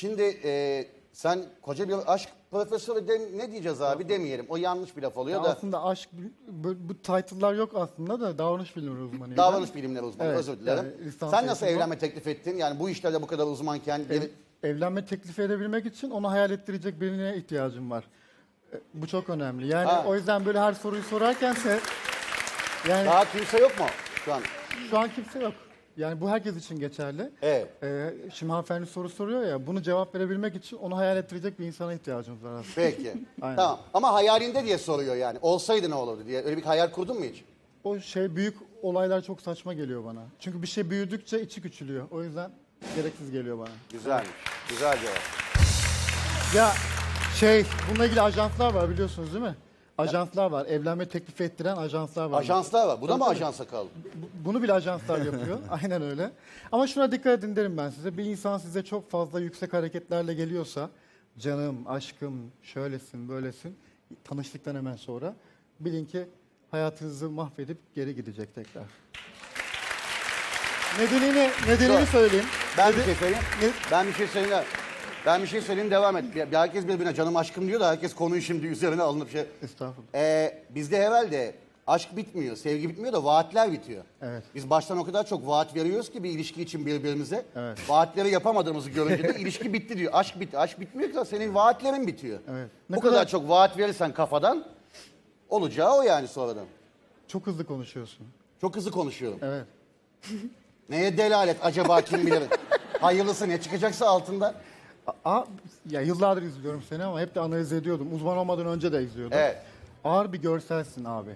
Şimdi e, sen koca bir aşk profesörü de, ne diyeceğiz abi demeyelim. O yanlış bir laf oluyor da. Aslında aşk, bu, bu title'lar yok aslında da davranış bilimleri uzmanıyım. Davranış bilimleri uzmanı Evet, özür dilerim. yani lisans sen nasıl eğitimi evlenme teklif ettin? Yani bu işlerde bu kadar uzmanken bir... Ev- evlenme teklif edebilmek için onu hayal ettirecek birine ihtiyacım var. E, Bu çok önemli. Yani Ha. o yüzden böyle her soruyu sorarken se- yani daha kimse yok mu şu an? şu an kimse yok. Yani bu herkes için geçerli. Evet. Ee, şimdi hanımefendi soru soruyor ya, bunu cevap verebilmek için onu hayal ettirecek bir insana ihtiyacımız var aslında. Peki. Aynen. tamam. Ama hayalinde diye soruyor yani. Olsaydı ne olurdu diye. Öyle bir hayal kurdun mu hiç? O şey büyük olaylar çok saçma geliyor bana. Çünkü bir şey büyüdükçe içi küçülüyor. O yüzden gereksiz geliyor bana. Güzelmiş. Güzel cevap. Ya şey, bununla ilgili ajanslar var biliyorsunuz değil mi? Ajanslar var. Evlenme teklifi ettiren ajanslar var. Ajanslar var. Bu da mı ajansa kaldı? Bu- Bunu bile ajanslar yapıyor. Aynen öyle. Ama şuna dikkat edin derim ben size. Bir insan size çok fazla yüksek hareketlerle geliyorsa, canım, aşkım, şöylesin, böylesin, tanıştıktan hemen sonra bilin ki hayatınızı mahvedip geri gidecek tekrar. Nedenini, nedenini Dur. söyleyeyim. Ben bir şey söyleyeyim. Ne- Ben bir şey söyleyeyim. Ben bir şey söyleyeyim devam et. Bir Herkes birbirine canım aşkım diyor da herkes konuyu şimdi üzerine alınıp şey. Estağfurullah. Ee, bizde herhalde aşk bitmiyor, sevgi bitmiyor da vaatler bitiyor. Evet. Biz baştan o kadar çok vaat veriyoruz ki bir ilişki için birbirimize. Evet. Vaatleri yapamadığımızı görünce de ilişki bitti diyor. Aşk bitti. Aşk bitmiyor ki senin vaatlerin bitiyor. Evet. Bu Ne kadar... kadar- çok vaat verirsen kafadan olacağı o yani sonradan. Çok hızlı konuşuyorsun. Çok hızlı konuşuyorum. Evet. Neye delalet acaba kim bilir? Hayırlısı ne çıkacaksa altında. Aa, ya yıllardır izliyorum seni ama hep de analiz ediyordum. Uzman olmadan önce de izliyordum. Evet. Ağır bir görselsin abi.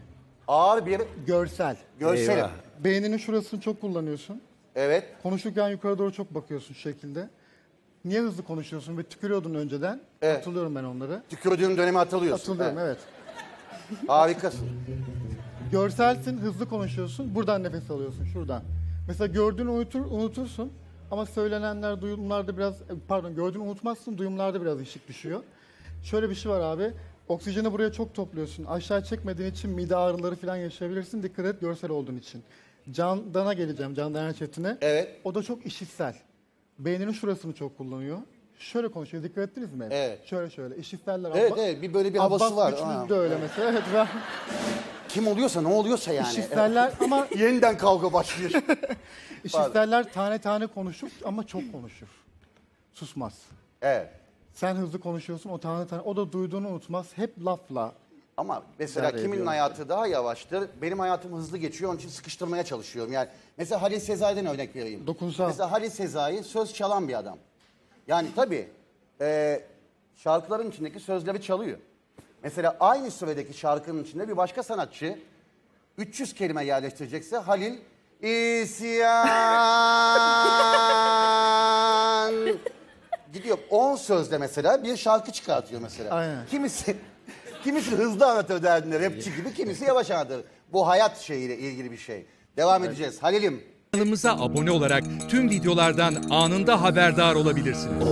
Ağır bir Görsel. görselim. Eyvah. Beyninin şurasını çok kullanıyorsun. Evet. Konuşurken yukarı doğru çok bakıyorsun şu şekilde. Niye hızlı konuşuyorsun ve tükürüyordun önceden? Evet. Hatırlıyorum ben onları. Tükürdüğüm dönemi hatırlıyorsun. Hatırlıyorum Evet. evet. Harikasın. Görselsin, hızlı konuşuyorsun. Buradan nefes alıyorsun, şuradan. Mesela gördüğünü unutur, unutursun. Ama söylenenler, duyumlarda biraz, pardon gördüğünü unutmazsın, duyumlarda biraz ışık düşüyor. Şöyle bir şey var abi. Oksijeni buraya çok topluyorsun. Aşağı çekmediğin için mide ağrıları falan yaşayabilirsin. Dikkat et görsel olduğun için. Candan'a geleceğim, Candan Erçetin'e. Evet. O da çok işitsel. Beyninin şurasını çok kullanıyor. Şöyle konuşuyor, dikkat ettiniz mi? Evet. Şöyle şöyle, işitseller. Evet Abba- evet bir böyle bir havası Abbas var. Ha. de öyle mesela. Evet, ben Kim oluyorsa ne oluyorsa yani. işitseller ama. Yeniden kavga başlıyor. İşitlerler tane tane konuşur ama çok konuşur. Susmaz. evet. Sen hızlı konuşuyorsun o tane tane. O da duyduğunu unutmaz. Hep lafla. Ama mesela İdare kimin ediyorum. hayatı daha yavaştır. Benim hayatım hızlı geçiyor. Onun için sıkıştırmaya çalışıyorum. Yani mesela Halil Sezai'den örnek vereyim. Dokunsal. Mesela Halil Sezai söz çalan bir adam. Yani tabii e, şarkıların içindeki sözleri çalıyor. Mesela aynı süredeki şarkının içinde bir başka sanatçı 300 kelime yerleştirecekse Halil isyan gidiyor 10 sözle mesela bir şarkı çıkartıyor mesela. Aynen. Kimisi kimisi hızlı anlatır derdini rapçi gibi, kimisi yavaş anlatır. Bu hayat şeyiyle ilgili bir şey. Devam edeceğiz. Halil'im Kanalımıza abone olarak tüm videolardan anında haberdar olabilirsiniz.